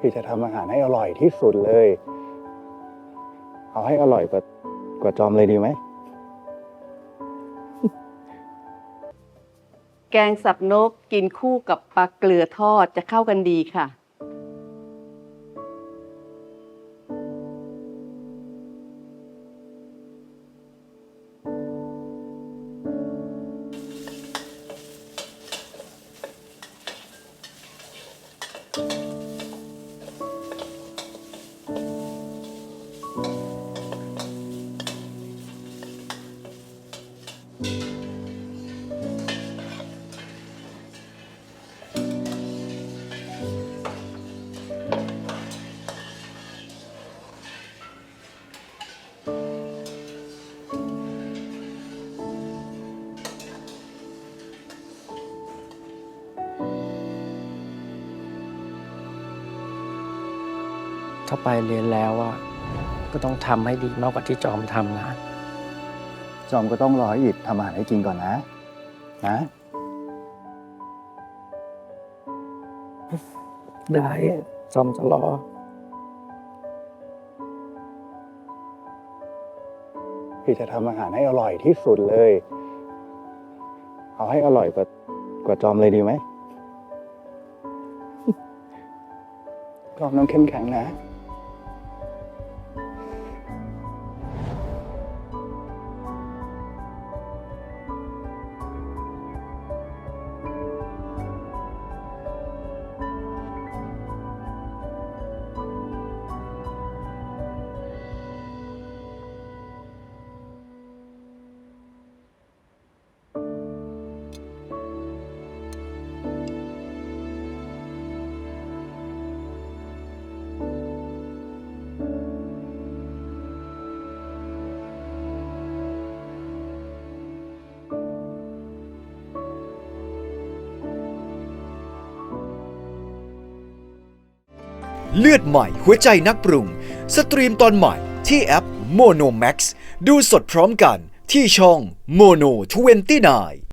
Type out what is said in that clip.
พี่จะทำอาหารให้อร่อยที่สุดเลย เอาให้อร่อยกว่ากว่าจอมเลยดีไหม แกงสับนกกินคู่กับปลาเกลือทอดจะเข้ากันดีค่ะ ถ้าไปเรียนแล้วอะก็ต้องทำให้ดีมากกว่าที่จอมทำนะ จอมก็ต้องรอให้อิดทำอาหารให้กินก่อนนะ นะ ได้จอมจะรอ พี่จะทำอาหารให้อร่อยที่สุดเลย เอาให้อร่อยกว่ากว่าจอมเลยดีไหม จอมต้องเข้มแข็งนะ เลือดใหม่หัวใจนักปรุง สตรีมตอนใหม่ที่แอป Mono Max ดูสดพร้อมกันที่ช่อง Mono 29